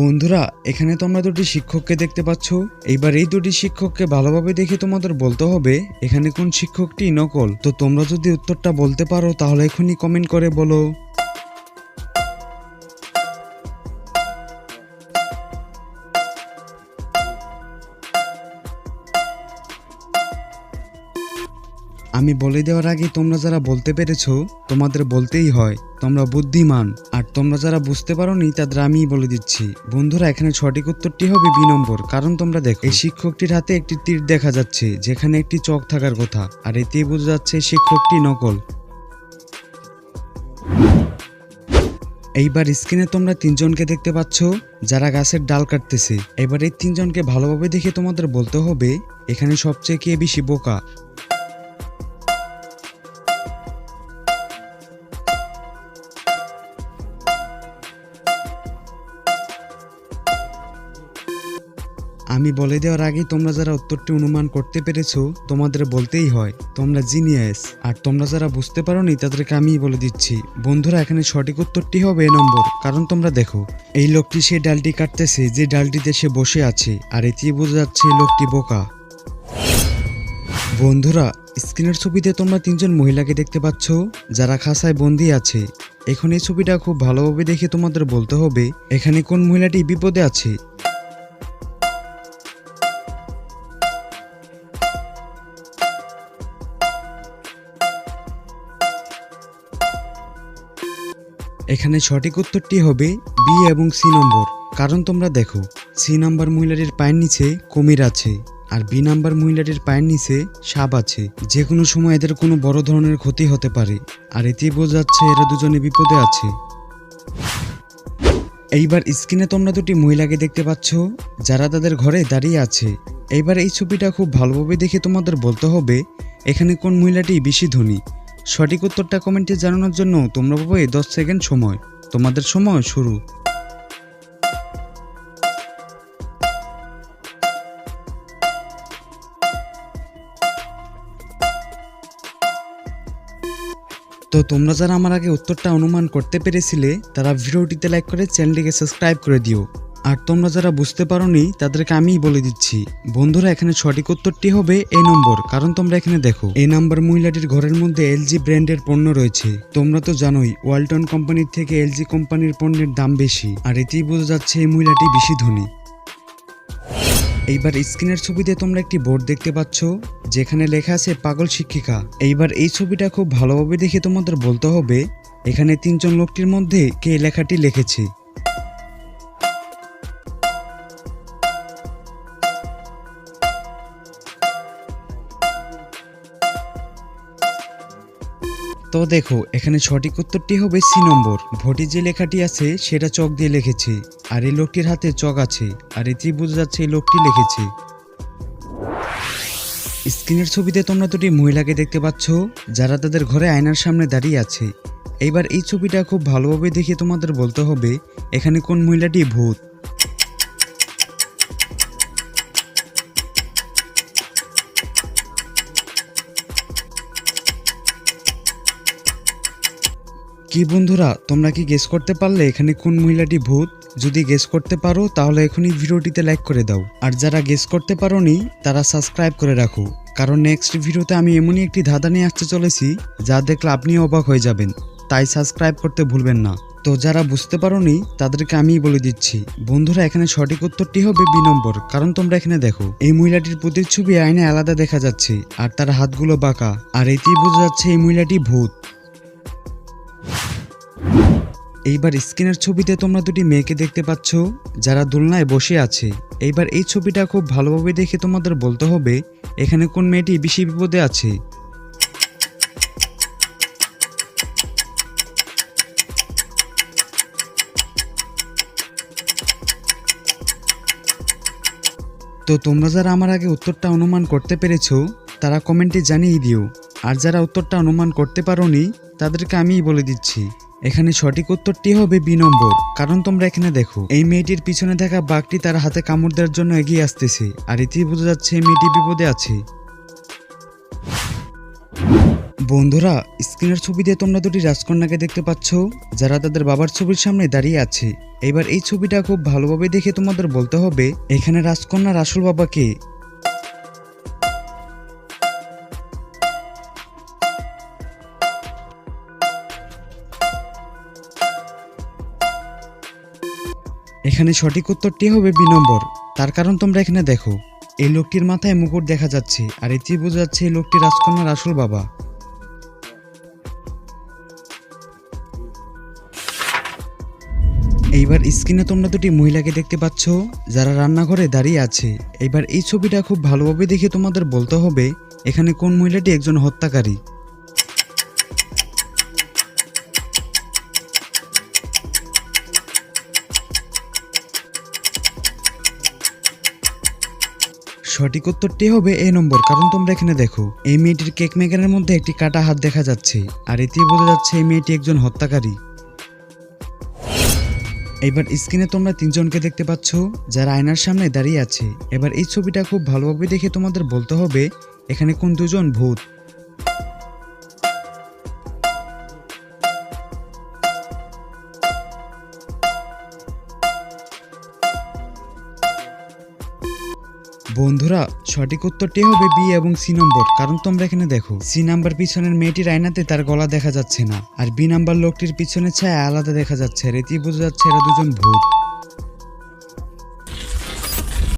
বন্ধুরা, এখানে তোমরা দুটি শিক্ষককে দেখতে পাচ্ছ। এইবার এই দুটি শিক্ষককে ভালোভাবে দেখে তোমাদের বলতে হবে, এখানে কোন শিক্ষকটি নকল। তো তোমরা যদি উত্তরটা বলতে পারো, তাহলে এখনই কমেন্ট করে বলো। আমি বলে দেওয়ার আগে তোমরা যারা বলতে পেরেছ, তোমাদের বলতেই হয়, তোমরা বুদ্ধিমান, আর তোমরা যারা বুঝতে পারোনি, তাদের আমিই বলে দিচ্ছি। বন্ধুরা, এখানে সঠিক উত্তরটি হবে বি নম্বর, কারণ তোমরা দেখো, এই শিক্ষকটির হাতে একটি তীর দেখা যাচ্ছে, যেখানে একটি চক থাকার কথা, আর এতে বোঝা যাচ্ছে শিক্ষকটি নকল। এইবার স্ক্রিনে তোমরা তিনজনকে দেখতে পাচ্ছ, যারা গাছের ডাল কাটতেছে। এবার এই তিনজনকে ভালোভাবে দেখে তোমাদের বলতে হবে, এখানে সবচেয়ে কে বেশি বোকা। আমি বলে দেওয়ার আগে তোমরা যারা উত্তরটি অনুমান করতে পেরেছ, তোমাদের বলতেই হয়, তোমরা জিনিয়াস। আর তোমরা যারা বুঝতে পারোনি, তাদেরকে আমিই বলে দিচ্ছি। বন্ধুরা, এখানে সঠিক উত্তরটি হবে এ নম্বর। কারণ তোমরা দেখো, এই লোকটি সেই ডালটি কাটতেছে, যে ডালটিতে সে বসে আছে, আর এটি বোঝা যাচ্ছে লোকটি বোকা। বন্ধুরা, স্ক্রিনের ছবিতে তোমরা তিনজন মহিলাকে দেখতে পাচ্ছ, যারা খাসায় বন্দি আছে। এখন এই ছবিটা খুব ভালোভাবে দেখে তোমাদের বলতে হবে, এখানে কোন মহিলাটি বিপদে আছে? এখানে সঠিক উত্তরটি হবে বি এবং সি নম্বর। কারণ তোমরা দেখো, সি নাম্বার মহিলাটির পায়ের নিচে কুমির আছে আর বি নাম্বার মহিলাটির পায়ের নিচে সাপ আছে। যে কোনো সময় এদের কোনো বড় ধরনের ক্ষতি হতে পারে। আর এতেই বোঝা যাচ্ছে এরা দুজনে বিপদে আছে। এইবার স্ক্রিনে তোমরা দুটি মহিলাকে দেখতে পাচ্ছ, যারা তাদের ঘরে দাঁড়িয়ে আছে। এইবার এই ছবিটা খুব ভালোভাবে দেখে তোমাদের বলতে হবে, এখানে কোন মহিলাটি বেশি ধনী। সঠিক উত্তরটা কমেন্টে জানানোর জন্য তোমরা পাবে দশ সেকেন্ড সময়। তোমাদের সময় শুরু। তো তোমরা যারা আমার আগে উত্তরটা অনুমান করতে পেরেছিলে, তারা ভিডিওটিতে লাইক করে চ্যানেলটিকে সাবস্ক্রাইব করে দিও। আর তোমরা যারা বুঝতে পারোনি, তাদেরকে আমিই বলে দিচ্ছি। বন্ধুরা, এখানে সঠিক উত্তরটি হবে এ নম্বর কারণ তোমরা এখানে দেখো। এই নাম্বার মহিলাটির ঘরের মধ্যে এলজি ব্র্যান্ডের পণ্য রয়েছে। তোমরা তো জানোই ওয়ালটন কোম্পানির থেকে এলজি কোম্পানির পণ্যের দাম বেশি, আর এতেই বোঝা যাচ্ছে এই মহিলাটি বেশি ধনী। এইবার স্ক্রিনের ছবিতে তোমরা একটি বোর্ড দেখতে পাচ্ছ, যেখানে লেখা আছে, পাগল শিক্ষিকা। এইবার এই ছবিটা খুব ভালোভাবে দেখে তোমাদের বলতে হবে, এখানে তিনজন লোকটির মধ্যে কে লেখাটি লিখেছে। তো দেখো, এখানে সঠিক উত্তরটি হবে সি নম্বর। ভোটে যে লেখাটি আছে, সেটা চক দিয়ে লিখেছে। আর এই লোকটির হাতে চক আছে। আর এটি বোঝা যাচ্ছে, এই লোকটি লিখেছে। স্ক্রিনের ছবিতে তোমরা দুটি মহিলাকে দেখতে পাচ্ছ, যারা তাদের ঘরে আয়নার সামনে দাঁড়িয়ে আছে। এইবার এই ছবিটা খুব ভালোভাবে দেখে তোমাদের বলতে হবে, এখানে কোন মহিলাটি ভূত। কি বন্ধুরা, তোমরা কি গেস করতে পারলে এখানে কোন মহিলাটি ভূত? যদি গেস করতে পারো, তাহলে এখনই ভিডিওটিতে লাইক করে দাও। আর যারা গেস করতে পারো নি তারা সাবস্ক্রাইব করে রাখো। কারণ নেক্সট ভিডিওতে আমি এমনই একটি ধাঁধা নিয়ে আসতে চলেছি, যা দেখলে আপনিও অবাক হয়ে যাবেন। তাই সাবস্ক্রাইব করতে ভুলবেন না। তো যারা বুঝতে পারোনি, তাদেরকে আমিই বলে দিচ্ছি। বন্ধুরা, এখানে সঠিক উত্তরটি হবে বি নম্বর। কারণ তোমরা এখানে দেখো, এই মহিলাটির প্রতিচ্ছবি আয়নে আলাদা দেখা যাচ্ছে, আর তার হাতগুলো বাঁকা। আর এতেই বোঝা যাচ্ছে এই মহিলাটি ভূত। এইবার স্ক্রিনের ছবিতে তোমরা দুটি মেয়েকে দেখতে পাচ্ছ, যারা দোলনায় বসে আছে। এইবার এই ছবিটা খুব ভালোভাবে দেখে তোমাদের বলতে হবে, এখানে কোন মেয়েটি বেশি বিপদে আছে। তো তোমরা যারা আমার আগে উত্তরটা অনুমান করতে পেরেছ, তারা কমেন্টে জানিয়ে দিও। আর যারা উত্তরটা অনুমান করতে পারোনি, তাদেরকে আমিই বলে দিচ্ছি। এখানে সঠিক উত্তরটি হবে বি নম্বর। কারণ তোমরা এখানে দেখো, এই মেয়েটির পিছনে থাকা বাঘটি তার হাতে কামড় দেওয়ার জন্য এগিয়ে আসতেছে, আর এতেই বোঝা যাচ্ছে মেয়েটি বিপদে আছে। বন্ধুরা, স্ক্রিনের ছবি দিয়ে তোমরা দুটি রাজকন্যাকে দেখতে পাচ্ছ, যারা তাদের বাবার ছবির সামনে দাঁড়িয়ে আছে। এবার এই ছবিটা খুব ভালোভাবে দেখে তোমাদের বলতে হবে, এখানে রাজকন্যার আসল বাবাকে এখানে সঠিক উত্তরটি হবে বি নম্বর। তার কারণ তোমরা এখানে দেখো, এই লোকটির মাথায় মুকুট দেখা যাচ্ছে, আর এটি বোঝা যাচ্ছে এই লোকটি রাজকন্যার আসল বাবা। এইবার স্ক্রিনে তোমরা দুটি মহিলাকে দেখতে পাচ্ছ, যারা রান্নাঘরে দাঁড়িয়ে আছে। এইবার এই ছবিটা খুব ভালোভাবে দেখে তোমাদের বলতে হবে, এখানে কোন মহিলাটি একজন হত্যাকারী। সঠিক উত্তরটি হবে এ নম্বর, কারণ তোমরা এখানে দেখো, এই মেয়েটির কেক মেকারের মধ্যে একটি কাটা হাত দেখা যাচ্ছে, আর এতে বোঝা যাচ্ছে এই মেয়েটি একজন হত্যাকারী। এবার স্ক্রিনে তোমরা তিনজনকে দেখতে পাচ্ছ, যারা আয়নার সামনে দাঁড়িয়ে আছে। এবার এই ছবিটা খুব ভালোভাবে দেখে তোমাদের বলতে হবে, এখানে কোন দুজন ভূত। বন্ধুরা, সঠিক উত্তরটি হবে বি এবং সি নম্বর, কারণ তোমরা এখানে দেখো, সি নাম্বার পিছনের মেয়েটির আয়নাতে তার গলা দেখা যাচ্ছে না, আর বি নাম্বার লোকটির পিছনে ছায়া আলাদা দেখা যাচ্ছে, আর এটি বোঝা যাচ্ছে এরা দুজন ভূত।